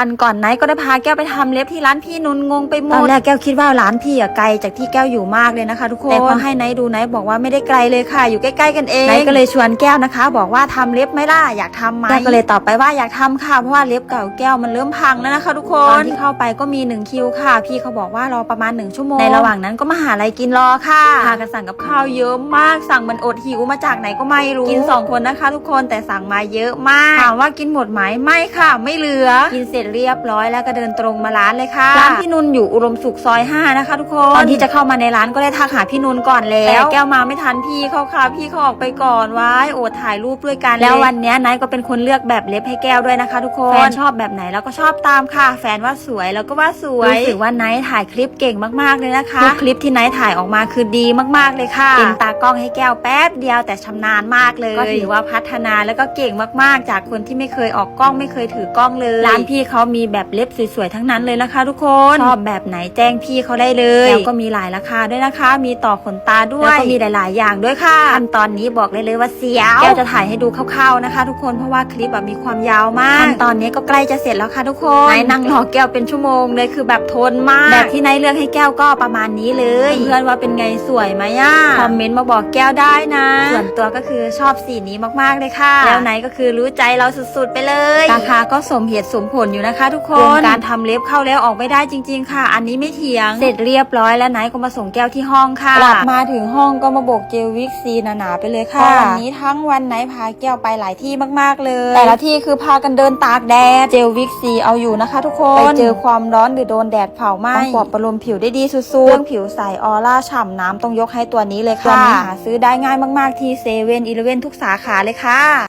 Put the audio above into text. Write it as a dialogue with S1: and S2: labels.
S1: วันก่อนไนท์ก็ได้พาแก้วไปทำเล็บที่ร้านพี่นุนงงไปหมดตอนแรกแก้วคิดว่าร้านพี่อะไกลจากที่แก้วอยู่มากเลยนะคะทุกคนแต่พอให้ไนท์ดูไนท์บอกว่าไม่ได้ไกลเลยค่ะ อยู่ใกล้ๆกันเองไนท์ก็เลยชวนแก้วนะคะ บอกว่าทำเล็บไหมล่ะอยากทำไหมแก้วก็เลยตอบไปว่าอยากทำค่ะเพราะว่าเล็บเก่าแก้วมันเริ่มพังแล้วนะคะ ทุกคนตอนที่เข้าไปก็มีหนึ่งคิวค่ะ พี่เขาบอกว่ารอประมาณหนึ่งชั่วโมงในระหว่างนั้นก็มาหาอะไรกินรอค่ะพากันสั่งกับข้าวเยอะมากสั่งเหมันอดหิวมาจากไหนก็ไม่รู้กินสองคนนะคะ ทุกคนแต่สั่งมาเยอะมากถามว่ากินหมดไหมไม่ค่ะ ไม่เหลือกินเสร็จเรียบร้อยแล้วก็เดินตรงมาร้านเลยค่ะ ร้านพี่นุนอยู่อุดมสุขซอย 5 นะคะ ทุกคนตอนที่จะเข้ามาในร้านก็ได้ทักหาพี่นุนก่อนแล้วแต่แก้วมาไม่ทันพี่เขาค่ะพี่เขาออกไปก่อนไว้โอดถ่ายรูปด้วยกันแล้ววันเนี้ยไนท์ก็เป็นคนเลือกแบบเล็บให้แก้วด้วยนะคะ ทุกคนแฟนชอบแบบไหนแล้วก็ชอบตามค่ะ แฟนว่าสวยแล้วก็ว่าสวยรู้สึกว่าไนท์ถ่ายคลิปเก่งมากๆเลยนะคะทุกคลิปที่ไนท์ถ่ายออกมาคือดีมากๆเลยค่ะเป็นตากล้องให้แก้วแป๊บเดียวแต่ชำนาญมากเลยก็ถือว่าพัฒนาแล้วก็เก่งมากๆ จากคนที่ไม่เคยออกกล้องไม่เคยถือกล้องเลยร้านพี่เขามีแบบเล็บสวยๆทั้งนั้นเลยนะคะ ทุกคนชอบแบบไหนแจ้งพี่เขาได้เลยแล้วก็มีหลายราคาด้วยนะคะ มีต่อขนตาด้วยแล้วก็มีหลาย ๆ อย่างด้วยค่ะขั้นตอนนี้บอกเลยเลยว่าเสียวแก้วจะถ่ายให้ดูคร่าวๆนะคะ ทุกคนเพราะว่าคลิปแบบมีความยาวมากขั้นตอนนี้ก็ใกล้จะเสร็จแล้วค่ะทุกคนนายนั่งรอแก้วเป็นชั่วโมงเลยคือแบบทนมากแบบที่นายเลือกให้แก้วก็ประมาณนี้เลยเพื่อนว่าเป็นไงสวยไหมอะคอมเมนต์มาบอกแก้วได้นะ ส่วนตัวก็คือชอบสีนี้มากๆเลยค่ะ แล้วไหนก็คือรู้ใจเราสุดๆไปเลยราคาก็สมเหตุสมผลอยู่นะคะ ทุกคนการทำเล็บเข้าแล้วออกไม่ได้จริง ๆ ค่ะ อันนี้ไม่เถียง เสร็จเรียบร้อยแล้วไหนก็มาส่งแก้วที่ห้องค่ะกลับมาถึงห้องก็มาโบกเจลวิกซีหนาๆไปเลยค่ะวันนี้ทั้งวันไหนพาแก้วไปหลายที่มากๆเลย แต่ละที่คือพากันเดินตากแดดเจลวิกซีเอาอยู่นะคะ ทุกคนไปเจอความร้อนหรือโดนแดดเผาไหม้ต้องปลอบประโลมผิวได้ดีสุดๆเรื่องผิวใสออร่าฉ่ำน้ำต้องยกให้ตัวนี้เลยค่ะตัวนี้หาซื้อได้ง่ายมากๆที่เซเว่นอีเลเว่นทุกสาขาเลยค่ะ